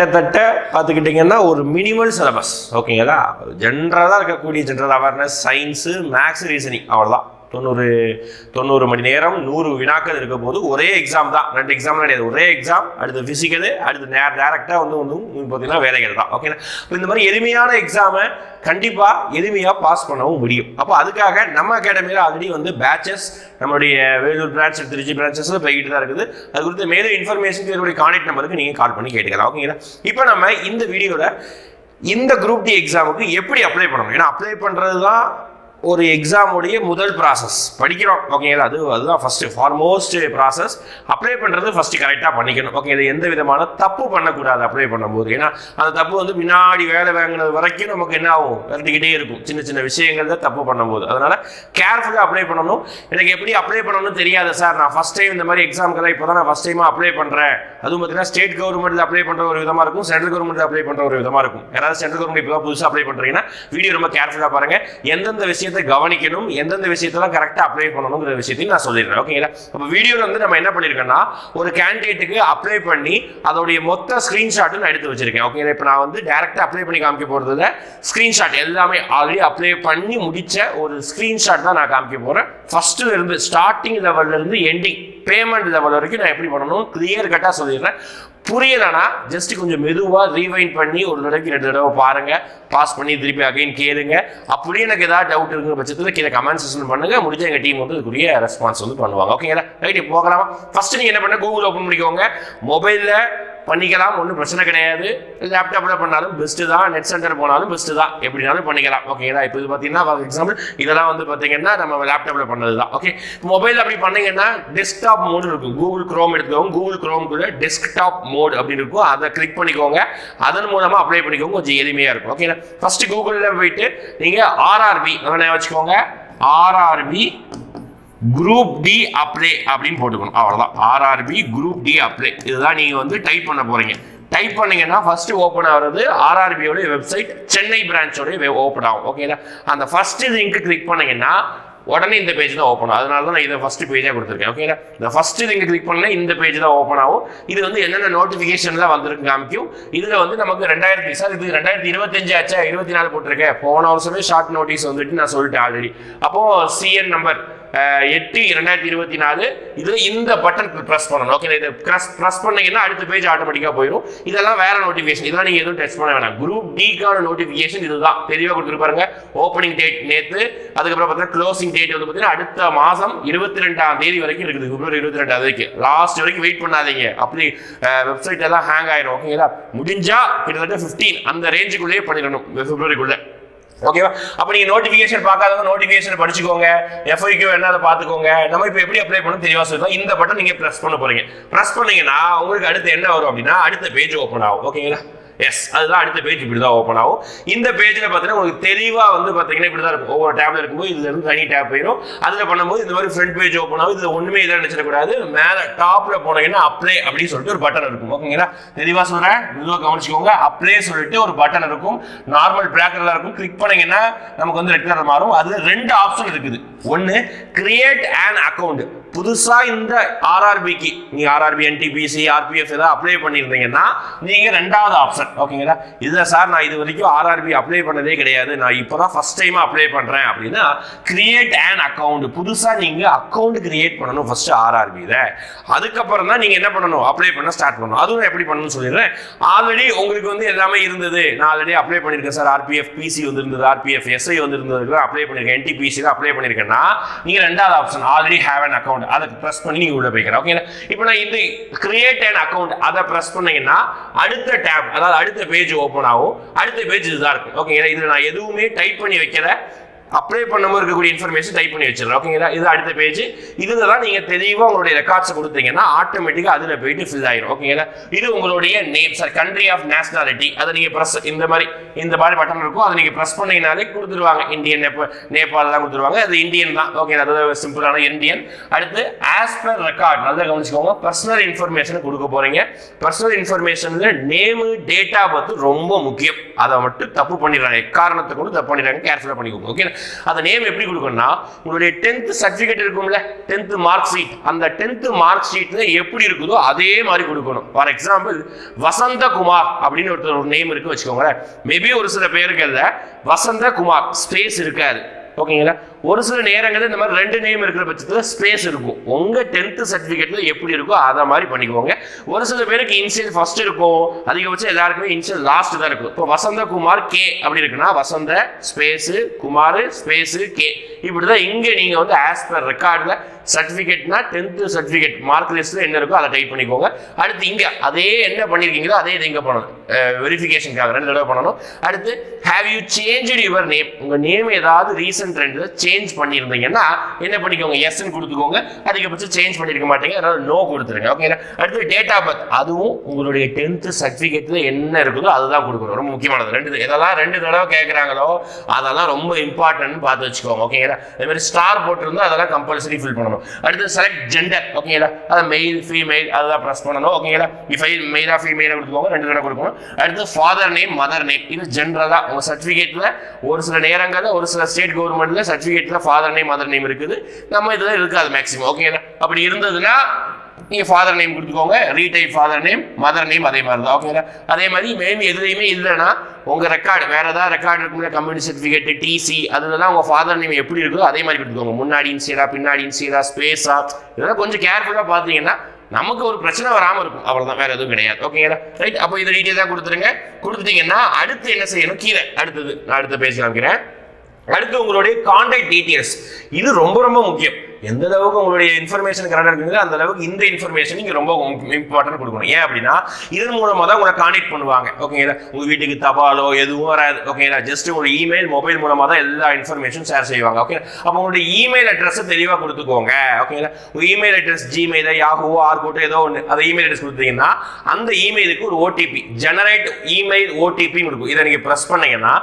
கிட்டத்தட்ட பார்த்துக்கிட்டிங்கன்னா ஒரு மினிமல் சிலபஸ் ஓகேங்களா ஜென்ரலாக இருக்கக்கூடிய general awareness science maths reasoning அவ்வளோதான் தொண்ணூறு தொண்ணூறு மணி நேரம் நூறு வினாக்கள் இருக்க போது ஒரே எக்ஸாம் தான். ரெண்டு எக்ஸாம் கிடையாது. ஒரே எக்ஸாம் அடுத்து ஃபிசிக்கலு அடுத்து நேர டேரெக்டாக வந்து வந்து பார்த்தீங்கன்னா வேலைகள் தான். ஓகேங்களா இப்போ இந்த மாதிரி எளிமையான எக்ஸாமை கண்டிப்பாக எளிமையாக பாஸ் பண்ணவும் முடியும். அப்போ அதுக்காக நம்ம அகாடமியில் ஆல்ரெடி வந்து பேச்சஸ் நம்மளுடைய வேலூர் பிரான்ச் திருச்சி பிரான்ச்சஸில் போய்கிட்டு தான் இருக்குது. அது குறித்து மேலும் இன்ஃபர்மேஷன் என்னுடைய கான்டாக்ட் நம்பருக்கு நீங்கள் கால் பண்ணி கேட்டுக்கலாம். ஓகேங்களா இப்போ நம்ம இந்த வீடியோவில் இந்த குரூப் டி எக்ஸாமுக்கு எப்படி அப்ளை பண்ணணும்? ஏன்னா அப்ளை பண்ணுறது தான் ஒரு எக்ஸாமுடைய முதல் ப்ராசஸ் படிக்கிறோம் ஓகேங்களா அது அதுதான் ஃபஸ்ட்டு ஃபார்மோஸ்ட் ப்ராசஸ் அப்ளை பண்ணுறது ஃபஸ்ட்டு கரெக்டாக பண்ணிக்கணும். ஓகே இது எந்த விதமான தப்பு பண்ணக்கூடாது அப்ளை பண்ணும்போது. ஏன்னா அந்த தப்பு வந்து பின்னாடி வேலை வாங்கினது வரைக்கும் நமக்கு என்ன ஆகும்? விரட்டிக்கிட்டே இருக்கும். சின்ன சின்ன விஷயங்கள் தான் தப்பு பண்ணும்போது. அதனால் கேர்ஃபுல்லாக அப்ளை பண்ணணும். எனக்கு எப்படி அப்ளை பண்ணணும்னு தெரியாது சார் நான் ஃபஸ்ட் டைம் இந்த மாதிரி எக்ஸாம்க்கெல்லாம் இப்போ தான் நான் ஃபஸ்ட் டைமாக அப்ளை பண்ணுறேன் அதுவும் பார்த்தீங்கன்னா ஸ்டேட் கவர்மெண்ட்டில் அப்ளை பண்ணுற ஒரு விதமாக இருக்கும். சென்ட்ரல் கவர்மெண்ட்டில் அப்ளை பண்ணுற ஒரு விதமாக இருக்கும். யாராவது சென்ட்ரல் கவர்மெண்ட் இப்போ தான் புதுசாக அப்ளை பண்ணுறீங்கன்னா வீடியோ ரொம்ப கேர்ஃபுல்லாக பாருங்கள் எந்தெந்த விஷயத்தை கவனிக்கணும் எந்தெந்த விஷயத்தெல்லாம் கரெக்டாக அப்ளை பண்ணணுங்கிற விஷயத்தையும் நான் சொல்லிடுறேன். ஓகேங்களா இப்போ வீடியோவில் வந்து நம்ம என்ன பண்ணியிருக்கேன்னா ஒரு கேண்டிடேட்டுக்கு அப்ளை பண்ணி அதோடைய மொத்த ஸ்க்ரீன்ஷாட்டும் நான் எடுத்து வச்சிருக்கேன். ஓகேங்களா இப்போ நான் வந்து டேரெக்டாக அப்ளை பண்ணி காமிக்க போகிறதுல ஸ்க்ரீன்ஷாட் எல்லாமே ஆல்ரெடி அப்ளை பண்ணி முடித்த ஒரு ஸ்க்ரீன்ஷாட் தான் நான் காமிக்க போகிறேன் ஃபர்ஸ்ட்ல இருந்து ஸ்டார்டிங் லெவல்ல இருந்து எண்டிங் பேமெண்ட் லெவல் வரைக்கும் நான் எப்படி பண்ணணும்? கிளியர் கட்டாக சொல்லிடுறேன். புரியலனா? ஜஸ்ட் கொஞ்சம் மெதுவாக ரீவைண்ட் பண்ணி ஒரு தடவைக்கு ரெண்டு தடவை பாருங்க. பாஸ் பண்ணி திருப்பி அகைன் கேளுங்க. அப்படியே எனக்கு ஏதாவது டவுட் இருக்கிற பட்சத்தில் கீழே கமெண்ட் செஷன் பண்ணுங்க. முடிஞ்ச எங்கள் டீம் வந்து இதுக்குரிய ரெஸ்பான்ஸ் வந்து பண்ணுவாங்க. ஓகேங்களா ரைட் போகலாமா? ஃபர்ஸ்ட் நீங்கள் என்ன பண்ண? கூகுள் ஓப்பன் பண்ணிக்கோங்க. மொபைலில் பண்ணிக்கலாம் ஒன்றும் பிரச்சனை கிடையாது. லேப்டாப்பில் பண்ணாலும் பெஸ்ட்டு தான் நெட் சென்டர் போனாலும் பெஸ்ட்டு தான். எப்படினாலும் பண்ணிக்கலாம். ஓகேங்களா இப்போ இது பார்த்தீங்கன்னா ஃபார் எக்ஸாம்பிள் இதெல்லாம் வந்து பார்த்தீங்கன்னா நம்ம லேப்டாப்பில் பண்ணது தான். ஓகே மொபைல் அப்படி பண்ணீங்கன்னா டெஸ்க்டாப் மோடு இருக்கும். கூகுள் க்ரோம் எடுத்துக்கோங்க. கூகுள் குரோம்குள்ள டெஸ்க்டாப் மோடு அப்படின்னு இருக்கும். அதை கிளிக் பண்ணிக்கோங்க. அதன் மூலமாக அப்ளை பண்ணிக்கோங்க. கொஞ்சம் எளிமையாக இருக்கும். ஓகேங்களா ஃபஸ்ட்டு கூகுளில் போயிட்டு நீங்கள் ஆர்ஆர்பி வச்சுக்கோங்க. ஆர்ஆர்பி குரூப் டி அப்ளை அப்படின்னு போட்டுக்கணும். அவ்வளோதான் ஆர்ஆர்பி குரூப் டி அப்ளை இதுதான் நீங்கள் வந்து டைப் பண்ண போகிறீங்க டைப் பண்ணீங்கன்னா ஃபர்ஸ்ட் ஓப்பன் ஆகிறது ஆர்ஆர்பியோடைய வெப்சைட் சென்னை பிரான்ச்சோடைய ஓப்பன் ஆகும். ஓகேங்களா அந்த ஃபர்ஸ்ட் லிங்க்கு கிளிக் பண்ணீங்கன்னா உடனே இந்த பேஜ் தான் ஓப்பன் ஆகும். அதனால தான் நான் இதை ஃபர்ஸ்ட் பேஜாக கொடுத்துருக்கேன். ஓகேங்களா இந்த ஃபஸ்ட்டு நீங்கள் கிளிக் பண்ணா இந்த பேஜ் தான் ஓப்பன் ஆகும். இது வந்து என்னென்ன நோட்டிஃபிகேஷன்லாம் வந்திருக்கு காமிக்கும். இதில் வந்து நமக்கு ரெண்டாயிரத்தி சார் இது ரெண்டாயிரத்தி இருபத்தஞ்சு ஆச்சா? இருபத்தி நாலு போட்டிருக்கேன். போன வருஷமே ஷார்ட் நோட்டீஸ் வந்துட்டு நான் சொல்லிட்டேன் ஆல்ரெடி அப்போது சிஎன் நம்பர் எட்டு இரண்டாயிரத்தி இருபத்தி நாலு. இது இந்த பட்டன் ப்ரெஸ் பண்ணணும். ஓகே இதை ப்ரெஸ் ப்ரெஸ் பண்ணீங்கன்னா அடுத்த பேஜ் ஆட்டோமேட்டிக்காக போயிடும் இதெல்லாம் வேற நோட்டிஃபிகேஷன் இதெல்லாம் நீங்கள் எதுவும் டச் பண்ண வேணாம். குரூப் டிக்கான நோட்டிஃபிகேஷன் இதுதான். தெளிவாக கொடுத்துருப்பாருங்க ஓப்பனிங் டேட் நேற்று அதுக்கப்புறம் பார்த்தீங்கன்னா க்ளோசிங் டேட் வந்து பார்த்தீங்கன்னா அடுத்த மாதம் இருபத்தி ரெண்டாம் தேதி வரைக்கும் இருக்குது. பிப்ரவரி இருபத்தி ரெண்டாம் தேதிக்கு. லாஸ்ட் வரைக்கும் வெயிட் பண்ணாதீங்க. அப்படி வெப்சைட் எல்லாம் ஹேங் ஆயிரும். ஓகேங்களா முடிஞ்சா கிட்டத்தட்ட ஃபிஃப்டீன் அந்த ரேஞ்சுக்குள்ளேயே பண்ணிடணும். பிப்ரவரிக்குள்ளே ஓகேவா அப்போ நீங்க நோட்டிஃபிகேஷன் பார்க்காதவங்க நோட்டிஃபிகேஷன் படிச்சுக்கோங்க. எஃப்ஐக்யூ என்ன அதை பார்த்துக்கோங்க. நம்ம இப்போ எப்படி அப்ளை பண்ணணும் தெளிவாக சொல்லுவோம் இந்த பட்டன் நீங்க ப்ரெஸ் பண்ண போறீங்க. ப்ரெஸ் பண்ணீங்கன்னா உங்களுக்கு அடுத்து என்ன வரும் அப்படின்னா அடுத்த பேஜ் ஓப்பன் ஆகும். ஓகேங்களா எஸ் அதுதான் அடுத்த பேஜ் இப்படி தான் ஓப்பன் ஆகும். இந்த பேஜில் பார்த்தீங்கன்னா உங்களுக்கு தெளிவாக வந்து பார்த்தீங்கன்னா இப்படி தான் இருக்கும். ஒவ்வொரு டேப்ல இருக்கும்போது இதுல இருந்து தனி டேப் போயிடும் அதில் பண்ணும்போது இந்த மாதிரி ஃப்ரண்ட் பேஜ் ஓப்பன் ஆகும். இதில் ஒன்றுமே இல்லை நினச்சிடக்கூடாது மேலே டாப்பில் போனீங்கன்னா அப்ளை அப்படின்னு சொல்லிட்டு ஒரு பட்டன் இருக்கும். ஓகேங்களா தெளிவாக சொல்கிறேன் இதுவாக கவனிச்சுக்கோங்க. அப்ளை சொல்லிட்டு ஒரு பட்டன் இருக்கும். நார்மல் பிளாக் கலர் இருக்கும். கிளிக் பண்ணீங்கன்னா நமக்கு வந்து ரெட் கலர் மாறும். அது ரெண்டு ஆப்ஷன் இருக்குது. ஒன்று கிரியேட் அண்ட் அக்கௌண்ட் புதுசா இந்த ஆர்ஆர்பிக்கு நீங்க ஆர்ஆர்பி என்டிபிசி ஆர்பிஎஃப் ஏதாவது அப்ளை பண்ணியிருந்தீங்கன்னா நீங்க ரெண்டாவது ஆப்ஷன் ஓகேங்களா? இதுல சார் நான் இது வரைக்கும் ஆர்ஆர்பி அப்ளை பண்ணதே கிடையாது. நான் இப்போதான் ஃபர்ஸ்ட் டைம் அப்ளை பண்றேன் அப்படின்னா கிரியேட் அண்ட் அக்கௌண்ட் புதுசா நீங்க அக்கௌண்ட் கிரியேட் பண்ணணும் ஃபஸ்ட்டு ஆர்ஆர்பியில் அதுக்கப்புறம் தான் நீங்க என்ன பண்ணணும்? அப்ளை பண்ண ஸ்டார்ட் பண்ணணும். அதுவும் எப்படி பண்ணணும்னு சொல்லிடுறேன். ஆல்ரெடி உங்களுக்கு வந்து எல்லாமே இருந்தது. நான் ஆல்ரெடி அப்ளை பண்ணியிருக்கேன் சார். ஆர்பிஎஃப் பிசி வந்துருந்தது. ஆர்பிஎஃப் எஸ்ஐ வந்து அப்ளை பண்ணியிருக்கேன். என்டிபிசியில் அப்ளை பண்ணியிருக்கேன்னா நீங்க ரெண்டாவது option already have an account அதை ப்ரெஸ் பண்ணி நீங்க உள்ள போய்க்கிறேன் ஓகேங்களா? இப்போ நான் இது கிரியேட் அன் அக்கௌண்ட் அதை ப்ரெஸ் பண்ணீங்கன்னா அடுத்த டேப் அதாவது அடுத்த பேஜ் ஓப்பன் ஆகும். அடுத்த பேஜ் இதுதான் இருக்கு. ஓகேங்களா இதுல நான் எதுவுமே டைப் பண்ணி வைக்கல. அப்ளை பண்ணும்போது இருக்கக்கூடிய இன்ஃபர்மேஷன் டைப் பண்ணி வச்சிடலாம் ஓகேங்களா இது அடுத்த பேஜ் இதுல தான் நீங்க தெளிவா உங்களுடைய ரெக்கார்ட்ஸ் கொடுத்தீங்கன்னா ஆட்டோமேட்டிக்கா அதுல போயிட்டு ஃபில் ஆயிரும். ஓகேங்களா இது உங்களுடைய name sir country of nationality அதை நீங்க ப்ரெஸ் இந்த மாதிரி இந்த மாதிரி பட்டன் இருக்கும். அதை நீங்க ப்ரெஸ் பண்ணீங்கனாலே கொடுத்துருவாங்க. இந்தியன் நேப நேபாள் தான் கொடுத்துருவாங்க. அது இந்தியன் தான். ஓகே அது சிம்பிளான இந்தியன் அடுத்து ஆஸ் பர் ரெக்கார்ட் நல்லா கவனிச்சுக்கோங்க. பர்சனல் இன்ஃபர்மேஷன் கொடுக்க போறீங்க. பர்சனல் இன்ஃபர்மேஷன்ல நேமு டேட்டா பர்த் ரொம்ப முக்கியம். அதை மட்டும் தப்பு பண்ணிடுறாங்க காரணத்தை கூட தப்பு பண்ணிடுறாங்க கேர்ஃபுல்லாக பண்ணிக்கோங்க. ஓகே அந்த நேம் எப்படி கொடுக்கணும்னா உங்களுடைய டென்த் சர்டிஃபிகேட் இருக்கும்ல டென்த் மார்க் ஷீட் அந்த டென்த் மார்க் ஷீட் எப்படி இருக்குதோ அதே மாதிரி கொடுக்கணும். ஃபார் எக்ஸாம்பிள் வசந்தகுமார் அப்படின்னு ஒருத்தர் ஒரு நேம் இருக்கு வச்சுக்கோங்களேன். மேபி ஒரு சில பேருக்கு இல்லை. வசந்தகுமார் ஸ்பேஸ் இருக்காது. ஓகேங்களா ஒரு சில நேரங்களில் இந்த மாதிரி ரெண்டு நேம் இருக்கிற பட்சத்தில் ஸ்பேஸ் இருக்கும். உங்கள் டென்த்து சர்டிஃபிகேட்டில் எப்படி இருக்கோ அதை மாதிரி பண்ணிக்கோங்க. ஒரு சில பேருக்கு இன்சியல் ஃபர்ஸ்ட் இருக்கும். அதிகபட்சம் எல்லாருக்குமே இன்சியல் லாஸ்ட் தான் இருக்கும். இப்போ வசந்த குமார் கே அப்படி இருக்குன்னா வசந்த ஸ்பேஸு குமார் ஸ்பேஸு கே. இப்படி தான் இங்கே நீங்கள் வந்து ஆஸ் பர் ரெக்கார்டில் சர்டிஃபிகேட்னா டென்த்து சர்டிஃபிகேட் மார்க் லிஸ்ட்டில் என்ன இருக்கோ அதை டைப் பண்ணிக்கோங்க. அடுத்து இங்கே அதே என்ன பண்ணியிருக்கீங்களோ அதே இது இங்கே பண்ணணும். வெரிஃபிகேஷனுக்காக ரெண்டு தடவை பண்ணணும். அடுத்து have you change your name உங்கள் நேம் ஏதாவது ரீசன்ட் ரெண்டு சேஞ்ச் பண்ணியிருந்தீங்கன்னா என்ன பண்ணிக்கோங்க எஸ்ன்னு கொடுத்துக்கோங்க. அதிகபட்சம் சேஞ்ச் பண்ணியிருக்க மாட்டீங்க. அதனால நோ கொடுத்துருங்க. ஓகேங்களா அடுத்து டேட் ஆஃப் பர்த் அதுவும் உங்களுடைய டென்த்து சர்டிஃபிகேட்டில் என்ன இருக்குதோ அதுதான் கொடுக்கணும். ரொம்ப முக்கியமானது. ரெண்டு எதெல்லாம் ரெண்டு தடவை கேட்குறாங்களோ அதெல்லாம் ரொம்ப இம்பார்ட்டன்ட்னு பார்த்து வச்சுக்கோங்க. ஓகேங்களா அதே மாதிரி ஸ்டார் போட்டிருந்தா அதெல்லாம் கம்பல்சரி ஃபில் பண்ணணும். அடுத்து செலக்ட் ஜெண்டர் ஓகேங்களா அது மெயில் ஃபீமெயில் அதெல்லாம் ப்ரெஸ் பண்ணணும். ஓகேங்களா ஃபைல் மெயிலாக ஃபீமெயிலாக கொடுத்துக்கோங்க ரெண்டு தடவை கொடுக்கணும். அடுத்து ஃபாதர் நேம் மதர் நேம் இது ஜென்ரலாக உங்கள் சர்டிஃபிகேட்டில் ஒரு சில நேரங்களில் ஒரு சில ஸ்டேட் கவர்மெண்ட்டில் சர்டிஃபிகேட்டில் ஃபாதர் நேம் மதர் நேம் இருக்குது. நம்ம இதில் இருக்காது மேக்ஸிமம் ஓகேங்களா அப்படி இருந்ததுன்னா நீங்கள் ஃபாதர் நேம் கொடுத்துக்கோங்க. Retype father name mother name அதே மாதிரி தான் ஓகேங்களா அதே மாதிரி மேம் எதுலையுமே இல்லைன்னா உங்கள் ரெக்கார்டு வேறு ஏதாவது ரெக்கார்டு இருக்குல்ல கம்யூனிட்டி சர்டிஃபிகேட்டு டிசி அதுலலாம் உங்கள் ஃபாதர் நேம் எப்படி இருக்குதோ அதே மாதிரி கொடுத்துக்கோங்க. முன்னாடி சீரா பின்னாடி இன்சியரா ஸ்பேஸா இதெல்லாம் கொஞ்சம் கேர்ஃபுல்லாக பார்த்தீங்கன்னா நமக்கு ஒரு பிரச்சனை வராமல் இருக்கும். அவ்வளோதான் வேற எதுவும் கிடையாது ஓகேங்களா ரைட் அப்போ இதை டீட்டெயிலாக கொடுத்துருங்க. கொடுத்துட்டீங்கன்னா அடுத்து என்ன செய்யணும்? கீழே அடுத்தது நான் அடுத்த பேசலாம் காமிக்கிறேன் அடுத்து உங்களுடைய கான்டாக்ட் டீட்டெயில்ஸ் இது ரொம்ப ரொம்ப முக்கியம். எந்த அளவுக்கு உங்களுடைய இன்ஃபர்மேஷன் கரெக்டாக இருக்குங்களோ அந்த அளவுக்கு இந்த இன்ஃபர்மேஷன் நீங்கள் ரொம்ப இம்பார்ட்டன்ட் கொடுக்கணும். ஏன் அப்படின்னா இதன் மூலமாக தான் உங்களை கான்டாக்ட் பண்ணுவாங்க. ஓகேங்களா உங்கள் வீட்டுக்கு தபாலோ எதுவும் வராது. ஓகேங்களா ஜஸ்ட் உங்களுடைய இமெயில் மொபைல் மூலமாக தான் எல்லா இன்ஃபர்மேஷன் ஷேர் செய்வாங்க. ஓகே அப்போ உங்களுடைய இமெயில் அட்ரஸை தெளிவாக கொடுத்துக்கோங்க. ஓகேங்களா உங்கள் இமெயில் அட்ரஸ் ஜிமெயில் யாகுவோ ஆர்கோட்டோ ஏதோ ஒன்று அந்த இமெயில் அட்ரஸ் கொடுத்தீங்கன்னா அந்த இமெயிலுக்கு ஒரு ஓடிபி ஜெனரேட் இமெயில் ஓடிபின்னு இருக்கும். இதை நீங்கள் ப்ரெஸ் பண்ணீங்கன்னா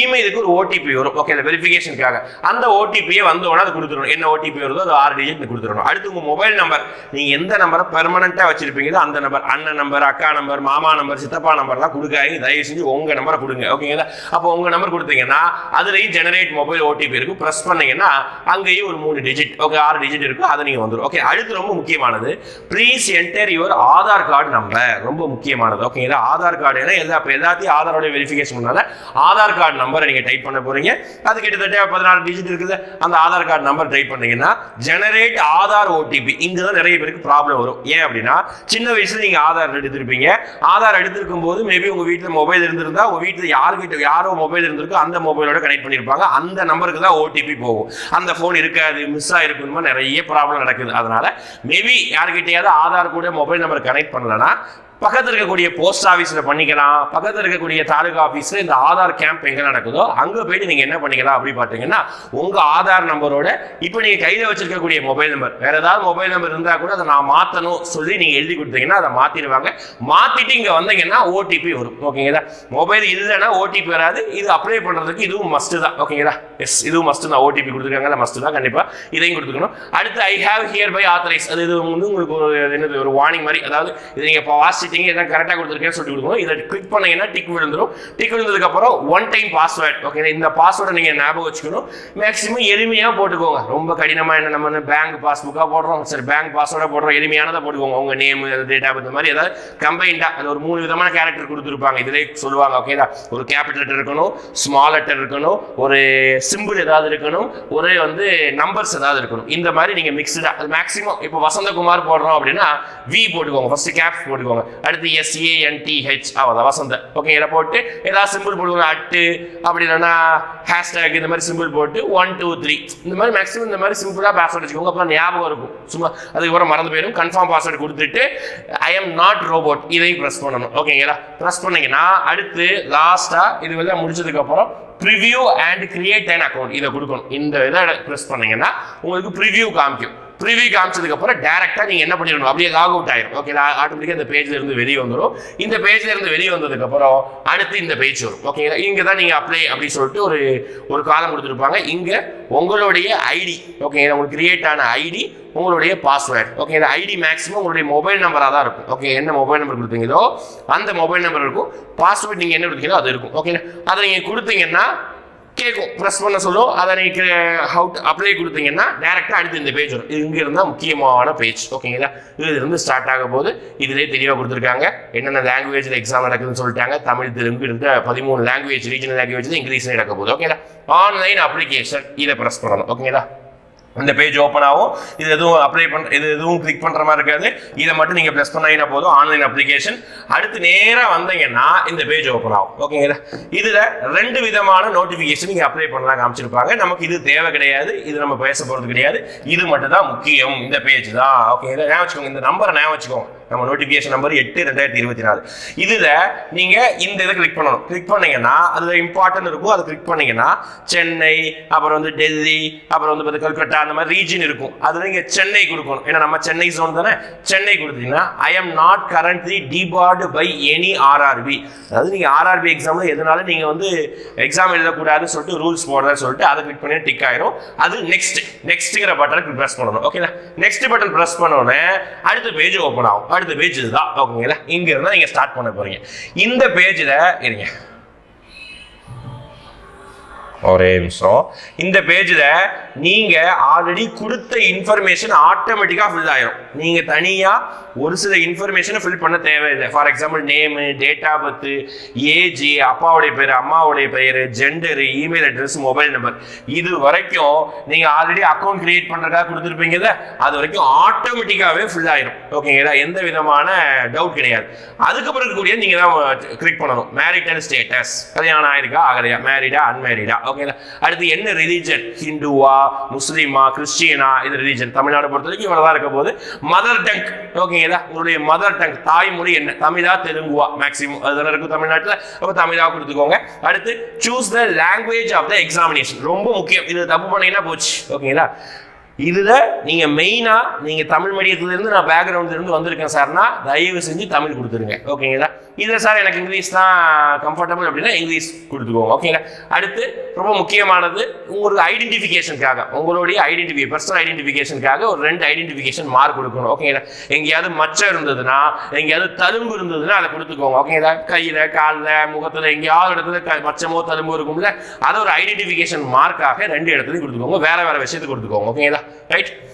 இமெயிலுக்கு ஒரு ஓடிபி வரும். ஓகே வெரிஃபிகேஷனுக்காக அந்த ஓடிபியை வந்தோடனே அது கொடுத்துருணும் என்ன ஓடிபி வருதோ அது ஆறு டிஜிட் கொடுத்துடணும். அடுத்து உங்க மொபைல் நம்பர் நீங்க எந்த நம்பரை பெர்மனண்ட்டாக வச்சிருப்பீங்களோ அந்த நம்பர் அண்ணன் நம்பர் அக்கா நம்பர் மாமா நம்பர் சித்தப்பா நம்பர்லாம் கொடுக்காதீங்க. தயவு செஞ்சு உங்க நம்பரை கொடுங்க. ஓகேங்களா அப்போ உங்க நம்பர் கொடுத்தீங்கன்னா அதுலேயும் ஜெனரேட் மொபைல் ஓடிபி இருக்கும். ப்ரெஸ் பண்ணீங்கன்னா அங்கேயும் ஒரு மூணு டிஜிட் ஓகே ஆறு டிஜிட் இருக்கும். அதை நீங்க வந்துடும் ஓகே அடுத்து ரொம்ப முக்கியமானது please enter your Aadhaar card number ரொம்ப முக்கியமானது. ஓகேங்களா ஆதார் கார்டு ஏன்னா எல்லா எல்லாத்தையும் ஆதாரோட வெரிஃபிகேஷன் பண்ணால ஆதார் கார்டு நம்பரை நீங்கள் டைப் பண்ண போறீங்க. அது கிட்டத்தட்ட பதினாலு டிஜிட் இருக்குது அந்த ஆதார் கார்டு நம்பர் டைப் பண்ணீங்கன்னா ஜெனரேட் ஆதார் ஓடிபி இங்கே தான் நிறைய பேருக்கு ப்ராப்ளம் வரும். ஏன் அப்படின்னா சின்ன வயசுல நீங்க ஆதார் எடுத்திருப்பீங்க. ஆதார் எடுத்திருக்கும் போது மேபி உங்க வீட்டுல மொபைல் இருந்திருந்தா உங்க வீட்டுல யாருக்கிட்ட யாரோ மொபைல் இருந்திருக்கோ அந்த மொபைலோட கனெக்ட் பண்ணிருப்பாங்க அந்த நம்பருக்கு தான் ஓடிபி போகும். அந்த ஃபோன் இருக்காது மிஸ் ஆயிருக்குமா நிறைய ப்ராப்ளம் நடக்குது. அதனால மேபி யாருக்கிட்டையாவது ஆதார் கூட மொபைல் நம்பர் கனெக்ட் பண்ணலன்னா பக்கத்தில் இருக்கக்கூடிய போஸ்ட் ஆஃபீஸில் பண்ணிக்கலாம். பக்கத்தில் இருக்கக்கூடிய தாலுகா ஆஃபீஸில் இந்த ஆதார் கேம்ப் எங்கே நடக்குதோ அங்கே போயிட்டு நீங்கள் என்ன பண்ணிக்கலாம் அப்படி பார்த்தீங்கன்னா உங்கள் ஆதார் நம்பரோட இப்போ நீங்கள் கையில் வச்சிருக்கக்கூடிய மொபைல் நம்பர் வேறு ஏதாவது மொபைல் நம்பர் இருந்தால் கூட அதை நான் மாற்றணும் சொல்லி நீங்கள் எழுதி கொடுத்தீங்கன்னா அதை மாற்றிடுவாங்க மாற்றிட்டு இங்கே வந்தீங்கன்னா ஓடிபி வரும். ஓகேங்களா மொபைல் இல்லைன்னா ஓடிபி வராது. இது அப்ளை பண்ணுறதுக்கு இதுவும் மஸ்ட்டு தான். ஓகேங்களா எஸ் இதுவும் மஸ்ட்டு தான். ஓடிபி கொடுத்துருக்காங்க மஸ்ட்டு தான். கண்டிப்பாக இதையும் கொடுத்துக்கணும். அடுத்து I have hereby authorise அது இது வந்து உங்களுக்கு ஒரு என்னது ஒரு வார்னிங் மாதிரி. அதாவது இது நீங்கள் இப்போ வாசிச்சிட்டீங்க இதான் கரெக்டாக கொடுத்துருக்கேன்னு சொல்லி கொடுக்கணும். இதை கிளிக் பண்ணீங்கன்னா டிக் விழுந்துடும் டிக் விழுந்ததுக்கப்புறம் ஒன் டைம் பாஸ்வேர்ட் ஓகே இந்த பாஸ்வேர்டை நீங்கள் ஞாபகம் வச்சுக்கணும். மேக்ஸிமம் எளிமையாக போட்டுக்கோங்க. ரொம்ப கடினமாக என்ன நம்ம பேங்க் பாஸ்புக்காக போடுறோம். சரி பேங்க் பாஸ்வேர்டாக போடுறோம். எளிமையானதை போட்டுக்கோங்க. உங்கள் நேம் டேட் ஆஃப் இந்த மாதிரி ஏதாவது கம்பைண்டாக அது ஒரு மூணு விதமான கேரக்டர் கொடுத்துருப்பாங்க. இதிலே சொல்லுவாங்க ஓகேதா ஒரு கேபிட்டல் லெட்டர் இருக்கணும் ஸ்மால் லெட்டர் இருக்கணும் ஒரு சிம்பிள் ஏதாவது இருக்கணும் ஒரு வந்து நம்பர்ஸ் ஏதாவது இருக்கணும். இந்த மாதிரி நீங்கள் மிக்சடாக அது மேக்ஸிமம் இப்போ வசந்தகுமார் போடுறோம் அப்படின்னா வி போட்டுக்கோங்க. ஃபஸ்ட்டு கேப் போட்டுக்கோங்க. அடுத்து எஸ்ஏஎன்டிஹெச் அவ்வளோதான் வசந்த ஓகே இதை போட்டு ஏதாவது சிம்பிள் போடுவோம் அட்டு அப்படி இல்லைன்னா ஹேஷ்டேக் இந்த மாதிரி சிம்பிள் போட்டு ஒன் டூ த்ரீ இந்த மாதிரி மேக்ஸிமம் இந்த மாதிரி சிம்பிளாக பாஸ்வேர்ட் வச்சுக்கோங்க அப்புறம் ஞாபகம் இருக்கும். சும்மா அதுக்கப்புறம் மறந்து போயிடும். கன்ஃபார்ம் பாஸ்வேர்டு கொடுத்துட்டு ஐ எம் நாட் ரோபோட் இதையும் ப்ரெஸ் பண்ணணும். ஓகேங்களா ப்ரெஸ் பண்ணீங்கன்னா அடுத்து லாஸ்ட்டாக இது வந்து முடிச்சதுக்கப்புறம் preview and create an account இதை கொடுக்கணும். இந்த இதை ப்ரெஸ் பண்ணீங்கன்னா உங்களுக்கு ப்ரிவ்யூ காமிக்கும். ப்ரிவியூ காமிச்சதுக்கப்புறம் டேரெக்டாக நீங்கள் என்ன பண்ணிடணும்? அப்படியே லாக் அவுட் ஆயிரும். ஓகே ஆட்டோமேட்டிக்காக இந்த பேஜ்ல இருந்து வெளியே வந்துடும் இந்த பேஜில் இருந்து வெளியே வந்ததுக்கப்புறம் அடுத்து இந்த பேஜ் வரும். ஓகேங்களா இங்கே தான் நீங்கள் அப்ளை அப்படின்னு சொல்லிட்டு ஒரு ஒரு காலம் கொடுத்துருப்பாங்க. இங்கே உங்களுடைய ஐடி ஓகேங்களா உங்களுக்கு கிரியேட் ஆன ஐடி உங்களுடைய பாஸ்வேர்டு ஓகே இந்த ஐடி மேக்ஸிமம் உங்களுடைய மொபைல் நம்பராக தான் இருக்கும். ஓகே என்ன மொபைல் நம்பர் கொடுத்தீங்களோ அந்த மொபைல் நம்பர் இருக்கும். பாஸ்வேர்டு நீங்கள் என்ன கொடுத்தீங்களோ அது இருக்கும். ஓகே அதை நீங்கள் கொடுத்தீங்கன்னா கேட்கும் ப்ரெஸ் பண்ண சொல்லும் அதை நீங்கள் ஹவு அப்ளை கொடுத்தீங்கன்னா டேரெக்டாக அடுத்து இந்த பேஜ் வரும். இது இங்கே இருந்தால் முக்கியமான பேஜ் ஓகேங்களா இது இருந்து ஸ்டார்ட் ஆக போது இதிலே தெளிவாக கொடுத்துருக்காங்க. என்னென்ன லாங்குவேஜில் எக்ஸாம் நடக்குதுன்னு சொல்லிட்டாங்க. தமிழ் தெலுங்கு இருந்த பதிமூணு லாங்குவேஜ் ரீஜனல் லாங்குவேஜ் இங்கிலீஷில் நடக்க போகுது. ஓகேங்களா ஆன்லைன் அப்ளிகேஷன் இதை ப்ரெஸ் பண்ணணும். ஓகேங்களா இந்த பேஜ் ஓப்பன் ஆகும். இது எதுவும் அப்ளை பண்ற இது எதுவும் கிளிக் பண்ற மாதிரி இருக்காது. இதை மட்டும் நீங்க ப்ரெஸ் பண்ணீங்கன்னா போதும். ஆன்லைன் அப்ளிகேஷன் அடுத்து நேரா வந்தீங்கன்னா இந்த பேஜ் ஓப்பன் ஆகும். ஓகேங்களா இதுல ரெண்டு விதமான நோட்டிபிகேஷன் நீங்க அப்ளை பண்ணலாம் காமிச்சிருப்பாங்க. நமக்கு இது தேவை கிடையாது. இது நம்ம பேச போறது கிடையாது. இது மட்டும் தான் முக்கியம். இந்த பேஜ் தான். ஓகேங்களா ஞாபகம் வச்சுக்கோங்க. இந்த நம்பரை ஞாபகம் வச்சுக்கோங்க. நம்ம நோட்டிஃபிகேஷன் நம்பர் எட்டு ரெண்டாயிரத்தி இருபத்தி நாலு. இதுல நீங்க இந்த இதை கிளிக் பண்ணணும். கிளிக் பண்ணீங்கன்னா அதுல இம்பார்ட்டன்ட் இருக்கும். அதை கிளிக் பண்ணீங்கன்னா சென்னை அப்புறம் வந்து டெல்லி அப்புறம் வந்து பார்த்து கல்கட்டா அந்த மாதிரி ரீஜன் இருக்கும். அதுல நீங்க சென்னை கொடுக்கணும். ஏன்னா நம்ம சென்னை ஜோன் தானே? சென்னை கொடுத்தீங்கன்னா I am not currently debarred by any RRB அதாவது நீங்க ஆர்ஆர்பி எக்ஸாம்ல எதனால நீங்க வந்து எக்ஸாம் எழுதக்கூடாதுன்னு சொல்லிட்டு ரூல்ஸ் போடுறதா சொல்லிட்டு அதை கிளிக் பண்ணி டிக் ஆயிரும். அது நெக்ஸ்ட் நெக்ஸ்ட்ங்கிற பட்டனை ப்ரெஸ் பண்ணணும். ஓகேங்களா நெக்ஸ்ட் பட்டன் ப்ரெஸ் பண்ணோடனே அடுத்த பேஜ் ஓப்பன் ஆகும். அடுத்த பேஜ் இதுதான் ஓகேங்களா இங்க இருந்தா நீங்க ஸ்டார்ட் பண்ண போறீங்க. இந்த பேஜ்ல இருங்க. ஒரே நிமிஷம். இந்த பேஜில் நீங்கள் ஆல்ரெடி கொடுத்த இன்ஃபர்மேஷன் ஆட்டோமேட்டிக்காக ஃபில் ஆயிரும். நீங்கள் தனியாக ஒரு சில இன்ஃபர்மேஷனை ஃபில் பண்ண தேவையில்லை. For example name date of birth age அப்பாவுடைய பேர் அம்மாவுடைய பெயர் gender email address mobile number இது வரைக்கும் நீங்கள் ஆல்ரெடி அக்கௌண்ட் கிரியேட் பண்ணுறதுக்காக கொடுத்துருப்பீங்கல்ல அது வரைக்கும் ஆட்டோமேட்டிக்காகவே ஃபில் ஆயிரும். ஓகேங்களா எந்த விதமான டவுட் கிடையாது. அதுக்கப்புறம் இருக்கக்கூடிய நீங்கள் தான் கிளிக் பண்ணணும். மேரிட்டல் ஸ்டேட்டஸ் கல்யாணம் ஆயிருக்கா? ஆகலையா? மேரிடா அன்மேரிடா ஓகேங்களா அடுத்து என்ன ரிலீஜன் ஹிந்துவா முஸ்லீமா கிறிஸ்டியனா? இது ரிலீஜன் தமிழ்நாடு பொறுத்த வரைக்கும் இவ்வளவுதான் இருக்க போது மதர் டங் ஓகேங்களா உங்களுடைய மதர் டங் தாய்மொழி என்ன? தமிழா தெலுங்குவா? மேக்ஸிமம் அதுதானே இருக்கும் தமிழ்நாட்டில். அப்போ தமிழாக கொடுத்துக்கோங்க. அடுத்து choose the language of the examination ரொம்ப முக்கியம். இது தப்பு பண்ணீங்கன்னா போச்சு. ஓகேங்களா இதில் நீங்கள் மெயினாக நீங்கள் தமிழ் மீடியத்துலேருந்து நான் பேக்ரவுண்ட்லேருந்து வந்திருக்கேன் சார்னா தயவு செஞ்சு தமிழ் கொடுத்துருங்க. ஓகேங்களா இதில் சார் எனக்கு இங்கிலீஷ் தான் கம்ஃபர்டபுள் அப்படின்னா இங்கிலீஷ் கொடுத்துக்கோங்க. ஓகேங்களா அடுத்து ரொம்ப முக்கியமானது உங்களுக்கு ஐடென்டிஃபிகேஷனுக்காக உங்களுடைய ஐடென்டிஃபி பர்சனல் ஐடென்டிஃபிகேஷனுக்காக ஒரு ரெண்டு ஐடென்டிஃபிகேஷன் மார்க் கொடுக்கணும். ஓகேங்களா எங்கேயாவது மச்சம் இருந்ததுன்னா எங்கேயாவது தழும்பு இருந்ததுன்னா அதை கொடுத்துக்கோங்க. ஓகேங்களா கையில் காலில் முகத்தில் எங்கேயாவது இடத்துல க- மச்சமோ தழும்பு இருக்கும்ல அதை ஒரு ஐடென்டிஃபிகேஷன் மார்க்காக ரெண்டு இடத்துலையும் கொடுத்துக்கோங்க. வேற வேற விஷயத்துக்கு கொடுத்துக்கோங்க. ஓகேங்களா ரைட்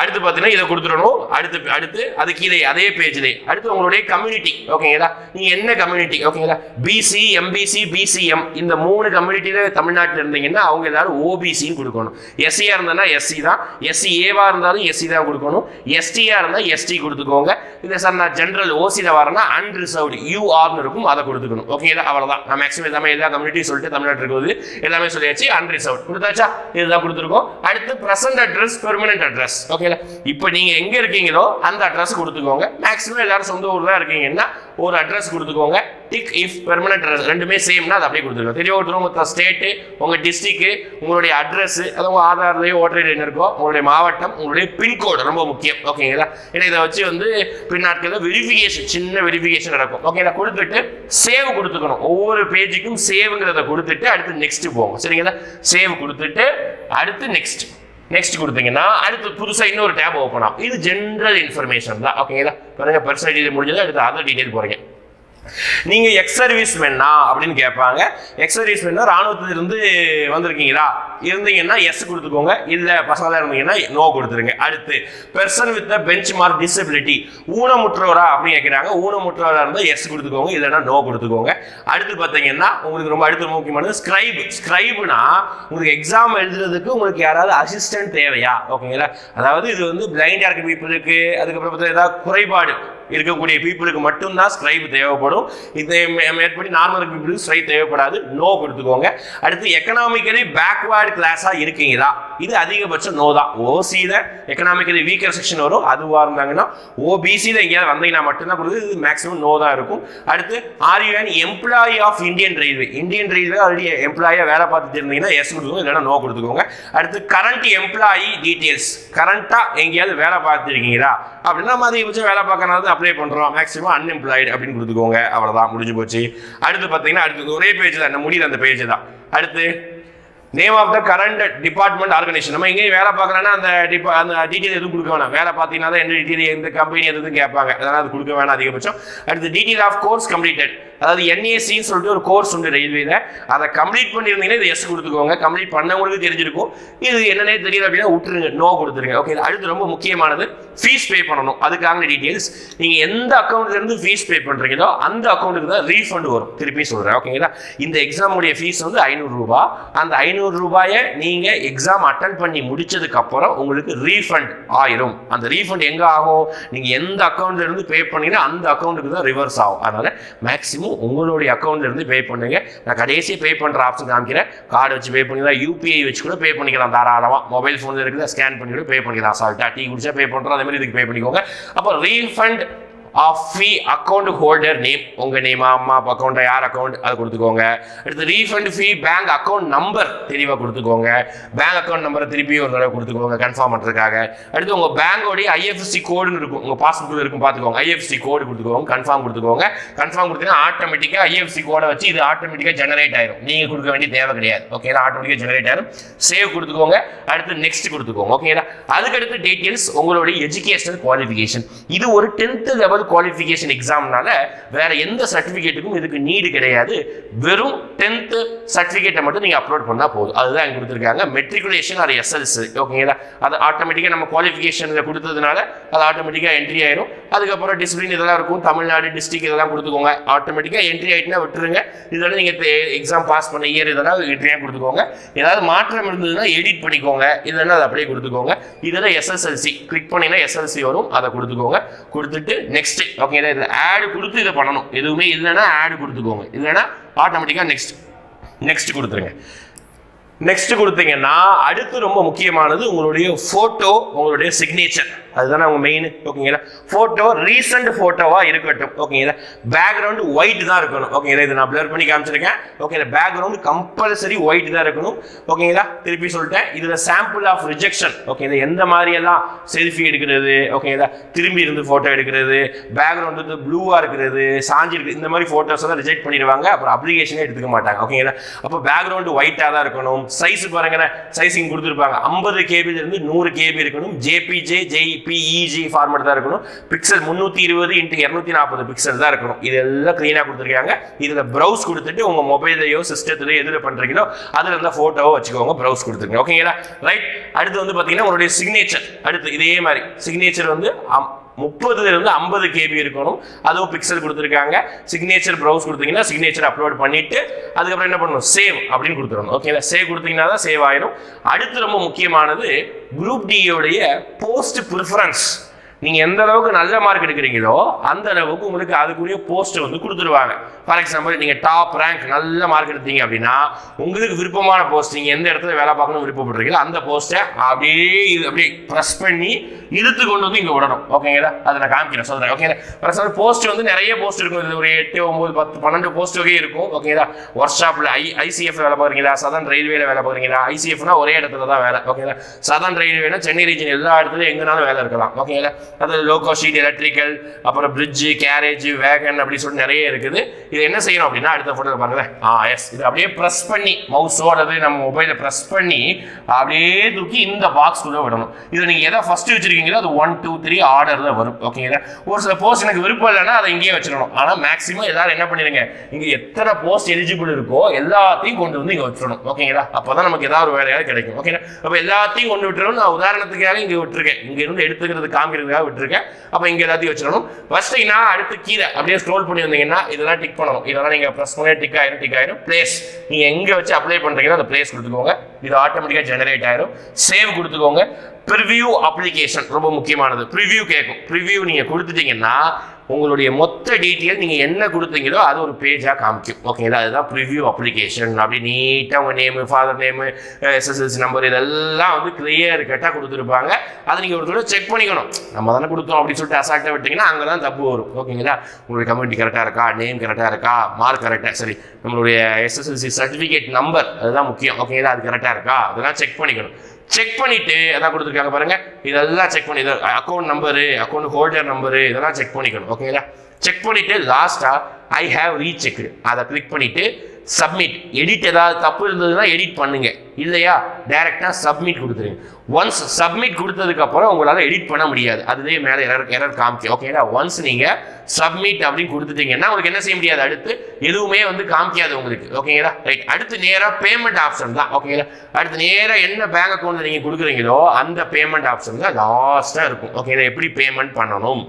அடுத்து பார்த்தீங்கன்னா இதை கொடுத்துடணும். அடுத்து அடுத்து அது கீழே அதே பேஜ்லே அடுத்து உங்களுடைய கம்யூனிட்டி ஓகேங்களா நீங்க என்ன கம்யூனிட்டி ஓகேங்களா பிசி எம்பிசி பிசிஎம் இந்த மூணு கம்யூனிட்டியில தமிழ்நாட்டில் இருந்தீங்கன்னா அவங்க எல்லாரும் ஓபிசின்னு கொடுக்கணும். எஸ்சியா இருந்தா எஸ்சி தான். எஸ்சி ஏவா இருந்தாலும் எஸ்சி தான் கொடுக்கணும். எஸ்டியா இருந்தா எஸ்டி கொடுத்துக்கோங்க. இல்லை சார் நான் ஜென்ரல் ஓசியில் வரேன்னா அன்ரிசர்வ்டு யூஆர்னு இருக்கும் அதை கொடுத்துக்கணும். ஓகேங்களா அவ்வளோதான் நான் மேக்ஸிமம் எல்லாமே எல்லா கம்யூனிட்டி சொல்லிட்டு தமிழ்நாட்டில் இருக்குது எல்லாமே சொல்லியாச்சு அன்ரிசர்வ்டு கொடுத்தாச்சா? இதுதான் கொடுத்துருக்கோம். அடுத்து present address permanent address okay ஓகேங்களா இப்போ நீங்கள் எங்கே இருக்கீங்களோ அந்த அட்ரஸ் கொடுத்துக்கோங்க. மேக்ஸிமம் எல்லாரும் சொந்த ஊர் தான் இருக்கீங்கன்னா ஒரு அட்ரஸ் கொடுத்துக்கோங்க. டிக் இஃப் பெர்மனன்ட் அட்ரஸ் ரெண்டுமே சேம்னா அது அப்படியே கொடுத்துருக்கோம் தெரிய ஒருத்தர் உங்கள் ஸ்டேட்டு உங்கள் டிஸ்ட்ரிக்ட் உங்களுடைய அட்ரஸ் அது உங்கள் ஆதார்லயோ ஓட்டர் ஐடி என்ன இருக்கோ உங்களுடைய மாவட்டம் உங்களுடைய பின்கோடு ரொம்ப முக்கியம். ஓகேங்களா ஏன்னா இதை வச்சு வந்து பின்னாட்களில் வெரிஃபிகேஷன் சின்ன வெரிஃபிகேஷன் நடக்கும். ஓகேங்களா கொடுத்துட்டு சேவ் கொடுத்துக்கணும். ஒவ்வொரு பேஜுக்கும் சேவ்ங்கிறத கொடுத்துட்டு அடுத்து நெக்ஸ்ட் போகும். சரிங்களா? சேவ் கொடுத்துட்டு அடுத்து நெக்ஸ்ட் நெக்ஸ்ட் கொடுத்தீங்கன்னா அடுத்து புதுசாக இன்னொரு டேப் ஓப்பன் ஆகும். இது ஜென்ரல் இன்ஃபர்மேஷன் தான். ஓகேங்களா பாருங்க பர்சனல் டீடைல் முடிஞ்சது அடுத்து அதர் டீடைல் போகிறீங்க நீங்க எக்ஸ் சர்வீஸ் மென்னா அப்படின்னு கேட்பாங்க. எக்ஸ் சர்வீஸ் மென்னா ராணுவத்திலிருந்து வந்திருக்கீங்களா? இருந்தீங்கன்னா எஸ் கொடுத்துக்கோங்க. இல்ல பசங்களா இருந்தீங்கன்னா நோ கொடுத்துருங்க. அடுத்து person with benchmark disability ஊனமுற்றவரா அப்படின்னு கேட்குறாங்க. ஊனமுற்றவரா இருந்தால் எஸ் கொடுத்துக்கோங்க. இல்லைன்னா நோ கொடுத்துக்கோங்க. அடுத்து பார்த்தீங்கன்னா உங்களுக்கு ரொம்ப அடுத்து ரொம்ப முக்கியமானது ஸ்கிரைப் ஸ்கிரைப்னா உங்களுக்கு எக்ஸாம் எழுதுறதுக்கு உங்களுக்கு யாராவது அசிஸ்டன்ட் தேவையா? ஓகேங்களா அதாவது இது வந்து பிளைண்டாக இருக்க பீப்புளுக்கு அதுக்கப்புறம் பார்த்தா ஏதாவது குறைபாடு இருக்கக்கூடிய பீப்புளுக்கு மட்டும்தான் ஸ்கிரைப் தேவைப்படும். இது மேற்படி நார்மல் பீப்புளுக்கு ஸ்கிரைப் தேவைப்படாது. நோ கொடுத்துக்கோங்க. அடுத்து எக்கனாமிக்கலி பேக்வேர்டு கிளாஸாக இருக்கீங்களா? இது அதிகபட்சம் நோ தான். ஓசியில் எக்கனாமிக்கலி வீக்கர் செக்ஷன் வரும். அதுவாக இருந்தாங்கன்னா ஓபிசியில் எங்கேயாவது வந்தீங்கன்னா மட்டும்தான் கொடுக்குது. இது மேக்ஸிமம் நோ தான் இருக்கும். அடுத்து are you an employee of Indian railway Indian railway already எம்ப்ளாயாக வேலை பார்த்துட்டு இருந்தீங்கன்னா எஸ் கொடுத்துக்கோங்க. இல்லைனா நோ கொடுத்துக்கோங்க. அடுத்து கரண்ட் எம்ப்ளாயி டீட்டெயில்ஸ் கரண்ட்டாக எங்கேயாவது வேலை பார்த்துருக்கீங்களா அப்படின்னா நம்ம அதிகபட்சம் வேலை பார்க்கறது அப்ளை பண்ணுறோம் மேக்ஸிமம் அன்எம்ப்ளாய்டு அப்படின்னு கொடுத்துக்கோங்க. அவ்வளோதான் முடிஞ்சு போச்சு. அடுத்து பார்த்தீங்கன்னா அடுத்து ஒரே பேஜ் தான் என்ன முடியல அந்த பேஜ் தான். அடுத்து name of the current department organisation நம்ம எங்கேயும் வேலை பார்க்குறோன்னா அந்த டிபா அந்த டீட்டெயில் எதுவும் கொடுக்க வேணாம். வேலை பார்த்தீங்கன்னா தான் எந்த டீட்டெயில் எந்த கம்பெனி எதுவும் கேட்பாங்க. அதனால் அது கொடுக்க வேணாம் அதிகபட்சம். அடுத்து டீட்டெயில் ஆஃப் கோர்ஸ் கம்ப்ளீட்டட் அதாவது என்ஏசின்னு சொல்லிட்டு ஒரு கோர்ஸ் உண்டு ரயில்வேல அதை கம்ப்ளீட் பண்ணியிருந்தீங்கன்னா இது எஸ் கொடுத்துக்கோங்க. கம்ப்ளீட் பண்ணவங்களுக்கு தெரிஞ்சிருக்கும். இது என்னன்னே தெரியல அப்படின்னா விட்டுருங்க. நோ கொடுத்துருங்க. ஓகே அடுத்து ரொம்ப முக்கியமானது. ஃபீஸ் பே பண்ணணும். அதுக்கான டீட்டெயில்ஸ் நீங்கள் எந்த அக்கௌண்ட்ல இருந்து ஃபீஸ் பே பண்ணுறீங்களோ அந்த அக்கௌண்ட்டுக்கு தான் ரீஃபண்ட் வரும். திருப்பி சொல்கிறேன் ஓகேங்களா இந்த எக்ஸாமுடைய ஃபீஸ் வந்து ஐநூறு ரூபாய் அந்த ஐநூறு ரூபாயை நீங்கள் எக்ஸாம் அட்டன் பண்ணி முடிச்சதுக்கு அப்புறம் உங்களுக்கு ரீஃபண்ட் ஆயிரும். அந்த ரீஃபண்ட் எங்கே ஆகும்? நீங்கள் எந்த அக்கௌண்ட்ல இருந்து பே பண்ணீங்கன்னா அந்த அக்கௌண்ட்டுக்கு தான் ரிவர்ஸ் ஆகும். அதனால மேக்ஸிமம் உங்களுடைய அக்கௌண்ட்லேருந்து பே பண்ணுங்க. நான் கடைசியாக பே பண்ணுற ஆப்ஷன் காமிக்கிறேன். கார்டு வச்சு பே பண்ணிக்கலாம் யூபிஐ வச்சு கூட பே பண்ணிக்கலாம் தாராளமாக மொபைல் ஃபோனில் இருக்குது ஸ்கேன் பண்ணி கூட பே பண்ணிக்கலாம். சால்ட்டா டீ குடிச்சா பே பண்ணுறோம் அதே மாதிரி இதுக்கு பே பண்ணிக்கோங்க. அப்போ refund of fee account holder name உங்கள் நேமா அம்மா அப்பா அக்கௌண்ட் யார் அக்கௌண்ட் அதை கொடுத்துக்கோங்க. அடுத்து refund fee bank account number தெளிவாக கொடுத்துக்கோங்க. பேங்க் அக்கௌண்ட் நம்பரை திருப்பி ஒரு தடவை கொடுத்துக்கோங்க கன்ஃபார்ம் பண்ணுறதுக்காக அடுத்து உங்கள் பேங்கோடைய ஐஎஃப்எஸ்சி கோடுன்னு இருக்கும். உங்கள் பாஸ்புக்கில் இருக்கும் பார்த்துக்கோங்க. ஐஎஃப்எஸ்சி கோடு கொடுத்துக்கோங்க கன்ஃபார்ம் கொடுத்துக்கோங்க. கன்ஃபார்ம் கொடுத்தீங்கன்னா ஆட்டோமேட்டிக்காக ஐஎஃப்எஸ்சி கோடை வச்சு இது ஆட்டோமேட்டிக்காக ஜெனரேட் ஆயிரும். நீங்கள் கொடுக்க வேண்டிய தேவை கிடையாது. ஓகேங்களா ஆட்டோமேட்டிக்காக ஜெனரேட் ஆயிரும். சேவ் கொடுத்துக்கோங்க. அடுத்து நெக்ஸ்ட் கொடுத்துக்கோங்க. ஓகேங்களா அதுக்கடுத்து டீட்டெயில்ஸ் உங்களுடைய எஜுகேஷனல் குவாலிஃபிகேஷன் இது ஒரு டென்த்து லெவல் குவாலிஃபிகேஷன் எக்ஸாம்னால வேற எந்த சர்டிஃபிகேட்டுக்கும் இதுக்கு நீடு கிடையாது. வெறும் டென்த்து சர்டிஃபிகேட்டை மட்டும் நீங்கள் அப்லோட் பண்ணால் போதும். அதுதான் இங்கே கொடுத்துருக்காங்க. மெட்ரிகுலேஷன் ஆர் எஸ்எல்சி ஓகேங்களா அது ஆட்டோமேட்டிக்காக நம்ம குவாலிஃபிகேஷனில் கொடுத்ததுனால அது ஆட்டோமேட்டிக்காக என்ட்ரி ஆயிரும். அதுக்கப்புறம் டிசிப்ளின் இதெல்லாம் இருக்கும். தமிழ்நாடு டிஸ்ட்ரிக்ட் இதெல்லாம் கொடுத்துக்கோங்க. ஆட்டோமேட்டிக்காக என்ட்ரி ஆகிட்டுனா விட்டுருங்க. இதெல்லாம் நீங்கள் எக்ஸாம் பாஸ் பண்ண இயர் இதெல்லாம் என்ட்ரியாக கொடுத்துக்கோங்க. ஏதாவது மாற்றம் இருந்ததுன்னா எடிட் பண்ணிக்கோங்க. இதெல்லாம் அதை அப்படியே கொடுத்துக்கோங்க. இதெல்லாம் எஸ்எஸ்எல்சி கிளிக் பண்ணினா எஸ்எல்சி வரும். அதை கொடுத்துக்கோங்க. கொடுத்துட்டு நெக்ஸ்ட் ஓகேங்களா இதில் ஆடு கொடுத்து இதை பண்ணணும். எதுவுமே இல்லைன்னா ஆடு கொடுத்துக்கோங்க. இல்லைன்னா ஆட்டோமேட்டிக்காக நெக்ஸ்ட் நெக்ஸ்ட் கொடுத்துருங்க. நெக்ஸ்ட் கொடுத்தீங்கன்னா அடுத்து ரொம்ப முக்கியமானது உங்களுடைய ஃபோட்டோ உங்களுடைய சிக்னேச்சர் அதுதானே அவங்க மெயின் ஓகேங்களா ஃபோட்டோ ரீசெண்ட் ஃபோட்டோவா இருக்கட்டும் ஓகேங்களா பேக்ரவுண்ட் ஒயிட் தான் இருக்கணும் ஓகேங்களா இதை நான் பிளர் பண்ணி காமிச்சிருக்கேன். ஓகேங்களா பேக்ரவுண்ட் கம்பல்சரி ஒயிட் தான் இருக்கணும் ஓகேங்களா திருப்பி சொல்லிட்டேன். இதில் சாம்பிள் ஆஃப் ரிஜெக்ஷன் ஓகேங்களா எந்த மாதிரியெல்லாம் செல்ஃபி எடுக்கிறது ஓகேங்களா திரும்பி இருந்து ஃபோட்டோ எடுக்கிறது பேக்ரவுண்ட் வந்து ப்ளூவாக இருக்கிறது சாஞ்சி இருக்குது இந்த மாதிரி ஃபோட்டோஸ் தான் ரிஜெக்ட் பண்ணிடுவாங்க அப்புறம் அப்ளிகேஷனே எடுத்துக்க மாட்டாங்க ஓகேங்களா அப்போ பேக்ரவுண்ட் ஒயிட்டாக தான் இருக்கணும். சைஸ் பாருங்க சைஸிங் கொடுத்துருப்பாங்க. ஐம்பது கேபில இருந்து நூறு கேபி இருக்கணும். JPG JPEG format e, தான் இருக்கணும். பிக்சல் முந்நூற்றி இருபது இன்ட்டு இரநூத்தி நாற்பது பிக்சல் தான் இருக்கணும். இதெல்லாம் க்ளீனாக கொடுத்துருக்காங்க. இதில் ப்ரௌஸ் கொடுத்துட்டு உங்கள் மொபைலையோ சிஸ்டத்துலையோ எதில் பண்ணுறீங்களோ அதில் இருந்தால் ஃபோட்டோவோ வச்சுக்கோங்க ப்ரௌஸ் கொடுத்துருங்க. ஓகேங்களா ரைட் அடுத்து வந்து பார்த்தீங்கன்னா உங்களுடைய சிக்னேச்சர் அடுத்து இதே மாதிரி. சிக்னேச்சர் வந்து முப்பதுலேருந்து ஐம்பது கேபி இருக்கணும். அதுவும் பிக்சல் கொடுத்துருக்காங்க. சிக்னேச்சர் ப்ரௌஸ் கொடுத்தீங்கன்னா சிக்னேச்சர் அப்லோட் பண்ணிவிட்டு அதுக்கப்புறம் என்ன பண்ணணும்? சேவ் அப்படின்னு கொடுத்துடணும். ஓகேங்களா சேவ் கொடுத்தீங்கன்னா தான் சேவ் ஆயிரும். அடுத்து ரொம்ப முக்கியமானது குரூப் டியோடைய போஸ்ட் ப்ரிஃபரன்ஸ் நீங்க எந்த அளவுக்கு நல்ல மார்க் எடுக்கிறீங்களோ அந்த அளவுக்கு உங்களுக்கு அதுக்குரிய போஸ்ட் வந்து கொடுத்துருவாங்க. ஃபார் எக்ஸாம்பிள் நீங்க டாப் ரேங்க் நல்ல மார்க் எடுத்தீங்க அப்படின்னா உங்களுக்கு விருப்பமான போஸ்ட் நீங்க எந்த இடத்துல வேலை பார்க்கணும் விருப்பப்படுறீங்களோ அந்த போஸ்ட்டை அப்படியே இது அப்படியே ப்ரெஸ் பண்ணி இழுத்து கொண்டு வந்து இங்க விடணும். ஓகேங்களா அதை நான் காமிக்கிறேன் சொல்றேன். ஓகேங்களா ஃபார் எக்ஸாம்பிள் போஸ்ட் வந்து நிறைய போஸ்ட் இருக்கும். இது ஒரு எட்டு ஒன்பது பத்து பன்னெண்டு போஸ்ட் வகை இருக்கும். ஓகேங்களா ஒர்க் ஷாப்ல ஐ ஐசிஎஃப் வேலை பார்க்குறீங்களா? சதன் ரயில்வேல வேலை பார்க்குறீங்களா? ஐசிஎஃப்னா ஒரே இடத்துல தான் வேலை ஓகேங்களா சதன் ரயில்வேனா சென்னை ரீஜன் எல்லா இடத்துலையும் எங்கனாலும் வேலை இருக்கலாம். ஓகேங்களா அது லோகோ ஷீட் எலக்ட்ரிக்கல் அப்புறம் பிரிட்ஜு கேரேஜ் வேகன் அப்படின்னு சொல்லிட்டு நிறைய இருக்குது. இது என்ன செய்யணும் அப்படின்னா அடுத்த ஃபோட்டோ பாருங்களேன். ஆ எஸ் இது அப்படியே ப்ரெஸ் பண்ணி மவுஸோடது நம்ம மொபைலை ப்ரெஸ் பண்ணி அப்படியே தூக்கி இந்த பாக்ஸ்குள்ளே விடணும். இதில் நீங்கள் எதை ஃபஸ்ட்டு வச்சிருக்கீங்களோ அது ஒன் டூ த்ரீ ஆர்டர் தான் வரும். ஓகேங்களா ஒரு சில போஸ்ட் எனக்கு விருப்பம் இல்லைன்னா அதை இங்கேயே வச்சிடணும். ஆனால் மேக்ஸிமம் எல்லாரும் என்ன பண்ணிடுங்க இங்கே எத்தனை போஸ்ட் எலிஜிபிள் இருக்கோ எல்லாத்தையும் கொண்டு வந்து இங்கே வச்சிடணும். ஓகேங்களா அப்போ தான் நமக்கு ஏதாவது ஒரு வேலையாக கிடைக்கும். ஓகேங்களா அப்போ எல்லாத்தையும் கொண்டு விட்டுறோம் நான் உதாரணத்துக்காக இங்கே விட்டுருக்கேன். இங்கே இருந்து எடுத்துக்கிறது காமிக்கிறதுக்காக விட்டுருக்கேன். அப்போ இங்கே எல்லாத்தையும் வச்சிடணும். வச்சிட்டீங்கன்னா அடுத்து கீழே அப்படியே ஸ்க்ரோல் பண்ணி வந்தீங்கன்னா இதெல்லாம் டிக் பண்ணணும். இதெல்லாம் நீங்கள் ப்ரெஸ் பண்ணி டிக் ஆயிரும் டிக் ஆயிரும். பிளேஸ் நீங்கள் எங்கே வச்சு அப்ளை பண்ணுறீங்களோ அந்த பிளேஸ் கொடுத்துக்கோங்க. இது ஆட்டோமேட்டிக்காக ஜெனரேட் ஆயிரும். சேவ் கொடுத்துக்கோங்க. ப்ரிவியூ அப்ளிகேஷன் ரொம்ப முக்கியமானது. ப்ரிவியூ கேட்கும் ப்ரிவியூ நீங்கள் கொடுத்துட்டீங்கன்னா உங்களுடைய மொத்த டீட்டெயில் நீங்கள் என்ன கொடுத்தீங்களோ அது ஒரு பேஜாக காமிக்கும். ஓகேங்களா அதுதான் ப்ரிவ்யூ அப்ளிகேஷன் அப்படி நீட்டாக உங்கள் name father name SSLC number இதெல்லாம் வந்து கிளியர் கட்டாக கொடுத்துருப்பாங்க. அதை நீங்கள் ஒரு தடவை செக் பண்ணிக்கணும். நம்ம தானே கொடுத்தோம் அப்படின்னு சொல்லிட்டு அசால்ட்டாக விட்டிங்கன்னா அங்கே தான் தப்பு வரும். ஓகேங்களா உங்களுடைய கம்யூனிட்டி கரெக்டாக இருக்கா? நேம் கரெக்டாக இருக்கா? மார்க் கரெக்டாக சரி நம்மளுடைய எஸ்எஸ்எல்சி சர்டிஃபிகேட் நம்பர் அதுதான் முக்கியம். ஓகேங்களா அது கரெக்டாக இருக்கா? அதெல்லாம் செக் பண்ணிக்கணும். செக் பண்ணிட்டு அதான் கொடுத்துருக்காங்க பாருங்க. இதெல்லாம் செக் பண்ணி account number account holder number இதெல்லாம் செக் பண்ணிக்கணும். ஓகேங்களா செக் பண்ணிட்டு லாஸ்டா ஐ ஹேவ் ரீசெக்டு அதை கிளிக் பண்ணிட்டு சப்மிட் எடிட் ஏதாவது தப்பு இருந்ததுன்னா எடிட் பண்ணுங்க. இல்லையா? டைரெக்டாக சப்மிட் கொடுத்துருங்க. ஒன்ஸ் சப்மிட் கொடுத்ததுக்கப்புறம் உங்களால் எடிட் பண்ண முடியாது. அதுவே மேலே எரர் எரர் காமிக்கும். ஓகேடா ஒன்ஸ் நீங்கள் சப்மிட் அப்படின்னு கொடுத்துட்டீங்கன்னா உங்களுக்கு என்ன செய்ய முடியாது? அடுத்து எதுவுமே வந்து காமிக்காது உங்களுக்கு. ஓகேங்களா ரைட் அடுத்து நேராக பேமெண்ட் ஆப்ஷன் தான். ஓகேங்களா அடுத்து நேராக என்ன பேங்க் அக்கௌண்ட்டில் நீங்கள் கொடுக்குறீங்களோ அந்த பேமெண்ட் ஆப்ஷன் தான் லாஸ்ட்டாக இருக்கும். ஓகேங்களா எப்படி பேமெண்ட் பண்ணணும்?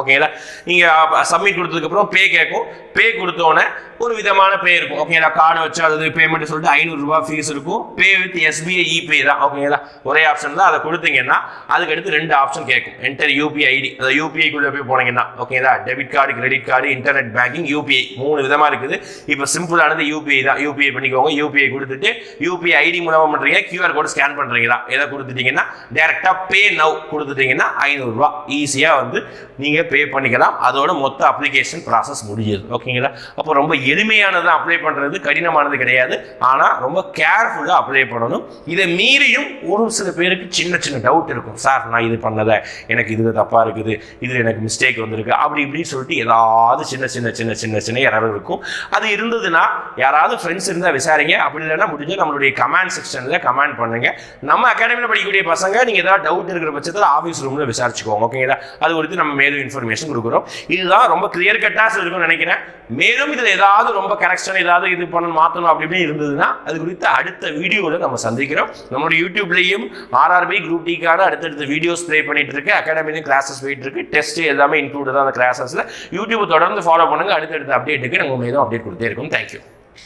ஓகேங்களா நீங்கள் சப்மிட் கொடுத்ததுக்கப்புறம் பே கேட்கும் பே கொடுத்தோன்னே ஒரு விதமான பே இருக்கும். ஓகேங்களா கார்டு வச்சு அது பேமெண்ட் சொல்லிட்டு ஐநூறுரூபா ஃபீஸ் இருக்கும். பே வித் எஸ்பிஐ இபே தான். ஓகேங்களா ஒரே ஆப்ஷன் தான். அதை கொடுத்தீங்கன்னா அதுக்கடுத்து ரெண்டு ஆப்ஷன் கேட்கும் என்டர் யூபிஐ ஐடி அந்த யூபிஐக்குள்ளே போய் போனீங்கன்னா ஓகேங்களா debit card credit card internet banking UPI மூணு விதமாக இருக்குது. இப்போ சிம்பிளானது யூபிஐ தான். யூபிஐ பண்ணிக்கோங்க. யூபிஐ கொடுத்துட்டு யூபிஐ ஐடி மூலமாக பண்ணுறீங்க கியூஆர் கோடு ஸ்கேன் பண்ணுறீங்களா எதை கொடுத்துட்டீங்கன்னா டேரெக்டாக பே நவ் கொடுத்துட்டீங்கன்னா ஐநூறுரூவா ஈஸியாக வந்து நீங்கள் பே பண்ணிக்கலாம். அதோட மொத்த அப்ளிகேஷன் ப்ராசஸ் முடிஞ்சது ஓகேங்களா அப்போ ரொம்ப எளிமையானது அப்ளை பண்ணுறது கடினமானது கிடையாது. ஆனால் ரொம்ப கேர்ஃபுல்லாக அப்ளை பண்ணணும். இதை மீறியும் ஒரு சில பேருக்கு சின்ன சின்ன டவுட் இருக்கும். சார் நான் இது பண்ணதை எனக்கு இது தப்பாக இருக்குது. இது எனக்கு மிஸ்டேக் வந்திருக்கு. அப்படி இப்படின்னு சொல்லிட்டு ஏதாவது சின்ன சின்ன சின்ன சின்ன சின்ன இரவு இருக்கும். அது இருந்ததுன்னா யாராவது ஃப்ரெண்ட்ஸ் இருந்தால் விசாரிங்க. அப்படி இல்லைன்னா முடிஞ்சு நம்மளுடைய கமெண்ட் செக்ஷனில் கமெண்ட் பண்ணுங்க. நம்ம அகாடமியில் படிக்கக்கூடிய பசங்க நீங்கள் ஏதாவது டவுட் இருக்கிற பட்சத்தில் ஆஃபீஸ் ரூமில் விசாரிச்சுக்கோங்க. ஓகேங்களா அது குறித்து நம்ம மேலும் இன்ஃபர்மேஷன் கொடுக்குறோம். இதுதான் ரொம்ப கிளியர் கட்டாக இருக்கும்னு நினைக்கிறேன். மேலும் இதில் ஏதாவது ரொம்ப கரெக்ஷன் ஏதாவது இது பண்ணணும் மாற்றணும் அப்படின்னு இருந்ததுன்னா அது குறித்து அடுத்த வீடியோவில் நம்ம சந்திக்கிறோம். நம்மளுடைய யூடியூப்லேயும் ஆர்ஆர்பி குரூப் டிக்கான அடுத்தடுத்த வீடியோஸ் ப்ளே பண்ணிட்டு இருக்கு. அகாடமிலையும் கிளாஸஸ் போயிட்டு இருக்கு. டெஸ்ட் எல்லாமே இன்க்ளூட் தான் அந்த கிளாஸஸில் யூடியூப் தொடர்ந்து ஃபாலோ பண்ணுங்க. அடுத்தடுத்த அப்டேட்டுக்கு நம்ம மேலும் அப்டேட் கொடுத்தே இருக்கோம். தேங்க்யூ